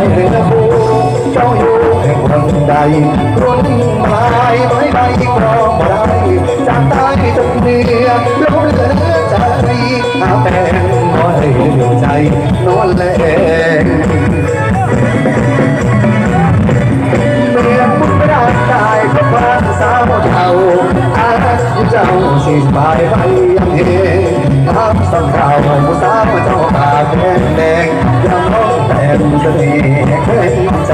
ายเรือบูเจ้าอยู่แห่งคนใดรุ่นหมายไว้ใดกรองบ่ได้จากใต้จนเหนือลมเหลือใจหาแฟนบ่ให้เหลือใจนอนแลงเปลี่ยนมุกไม่ได้ตายเพราะความสาวเท่าอาเจ้าสิบายไปยังเฮน้ำสำข่าวผู้สาวเจ้าตาแดงแดง ร้องแต่งเสน่ห์แข็งใจ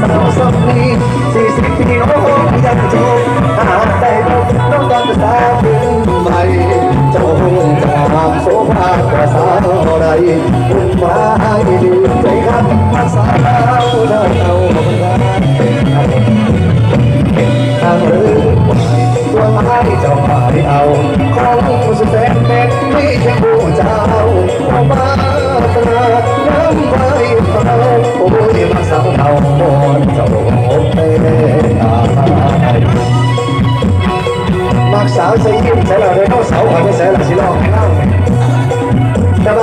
สาวสมนี้สี่สิบปีโอ้ยังจบหาใจลบต้องการสาวถึงใหม่เจ้าคงจะหามโสภากว่าสาวใดคุณมาให้ดีใจครับมาสาวเจ้าเท่าทางเรือตัวไม้เจ้าหมายเอาของสุดแสนเป็นไม่ใช่ผู้เจ้าเอามาตราน้ำใบเฝ้าโอ้ยมา สาวเอาบนเจ้าเป้ตายมักสาวใส่ยิ้มใส่เราเลยเขาสาวขอไม่ใส่เราสิลองให้เล่าแต่ว่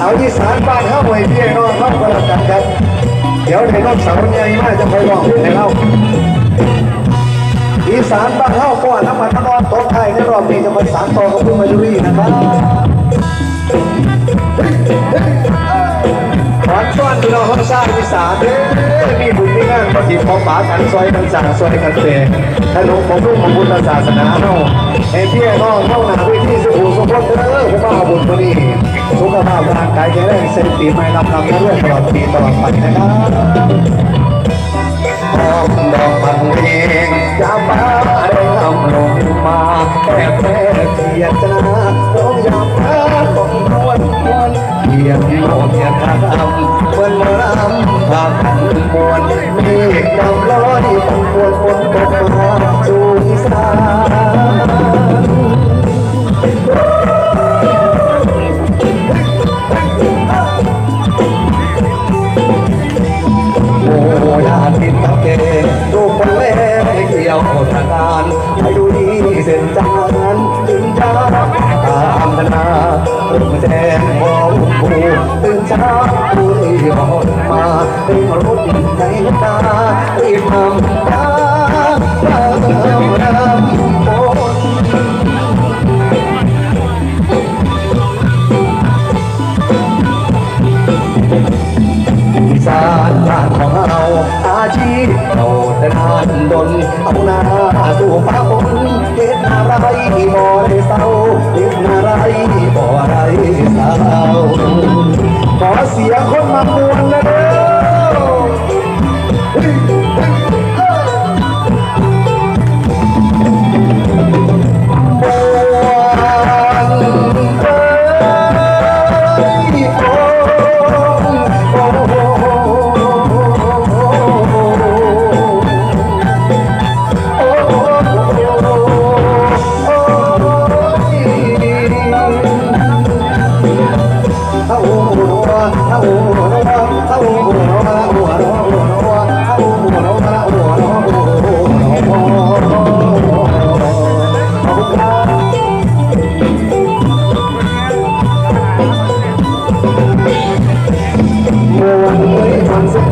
เอาที่สารบ้านเข้าไว้พี่น้องเข้าก็แล้วกันครับ เดี๋ยวในรอบเสาร์เนี่ยมาจะไปบอกในเล่าอีสานบ้านเฮาก่อนน้ำมันนอนตกไทยในรอบนี้จะมาสารต่อกับพึ่งมาจุรีนะครับ ขอช้อนพี่น้องข้างซ้ายอีสานเด้อมีบุญมีงานปฏิบัติป่ากันซอยกันสั่งซอยกันเตะถนนของลูกของพุทธศาสนาเนาะไอ้พี่น้องเข้าหนาเวทีสุขุมสุขคนเด้อผมมาบุญตัวนี้สุขภาพร่างกายแข็งแรงเส้นตีไม่ลำลำนะเรื่องตลอดปีตลอดไปนะครับหอมดอกบังเพลงจะมาได้นำลงมาแค่แค่เกียรตินาร้องยามฟ้ เดียงโลกเพียงคำเมื่อลำพากันมวนมีดำร้อยมันปวดฝนตกมาสู่อีสานโอ้ยาติดตะเกรูคนเล่เกี่ยวทางการให้ดูดีเส้นจานถึง รุ่งแจ้งบอกผู้ตื่นเช้าผู้ที่หอนมาเป็นรถในตารีบทำตาตาดำโอนอีสานบ้านของเราอาชีพเราแต่นานดนเอาหน้า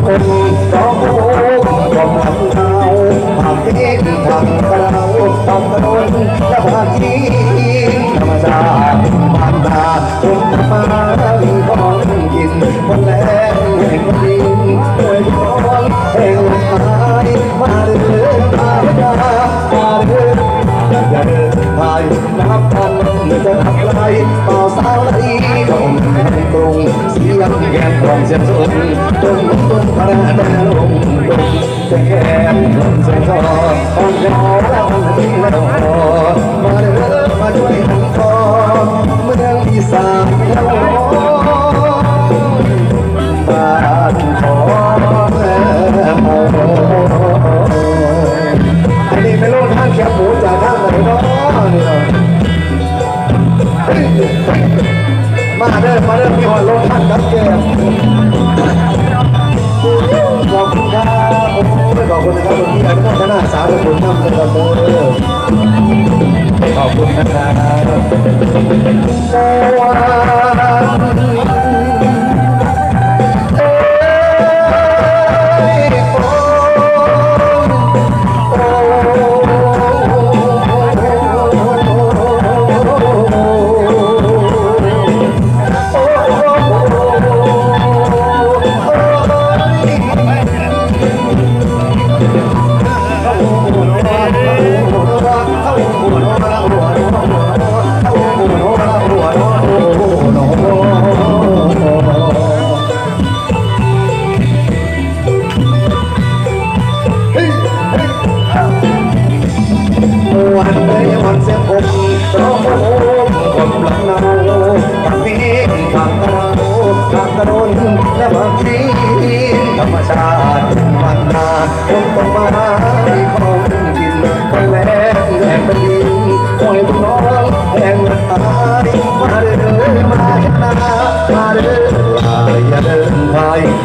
คน แกนกลองเสียงสนจงจงพระดาลงดงจะแค่ลมเสียงคอดองคอแล้วทิ้งรอมาเด้อมาช่วยหันคอเมืองอีสาน อ้ยขอบคุณนะครับวันนี้อนุโมทนาสาธุบุญนำเลยครับเด้ขอบคุณนะครับ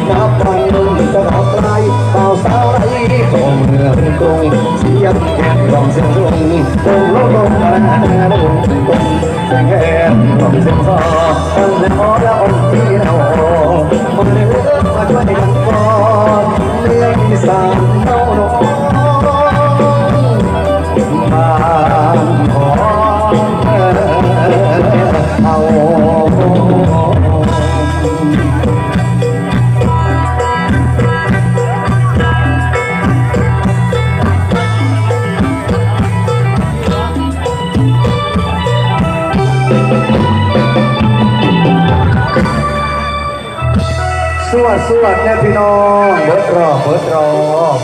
นับวันจะรับไล่เป่าสาวไรก็เมืองกรุงเสียงแก่ร้องเสียงลงตรงลงลงมาลงตรงเสียงแก่ร้องเสียงซอตั้งแต่ สวัสดีสวัสดีพี่น้องเบิร์ดรอเบิร์ดรอ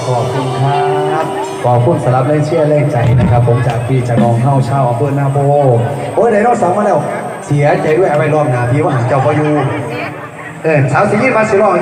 ขอบคุณครับขอบคุณสำหรับเล่นเชียร์เล่นใจนะครับ ผมจากพี่จากน้องเข้าเช่าอำเภอนาโพโอ้ยไหนรอบสามมาแล้ว เสียใจด้วยเอาไปรอบหนาพี่ว่าหางเจ้าพออยู่เออสาวสิงห์มาสิรอง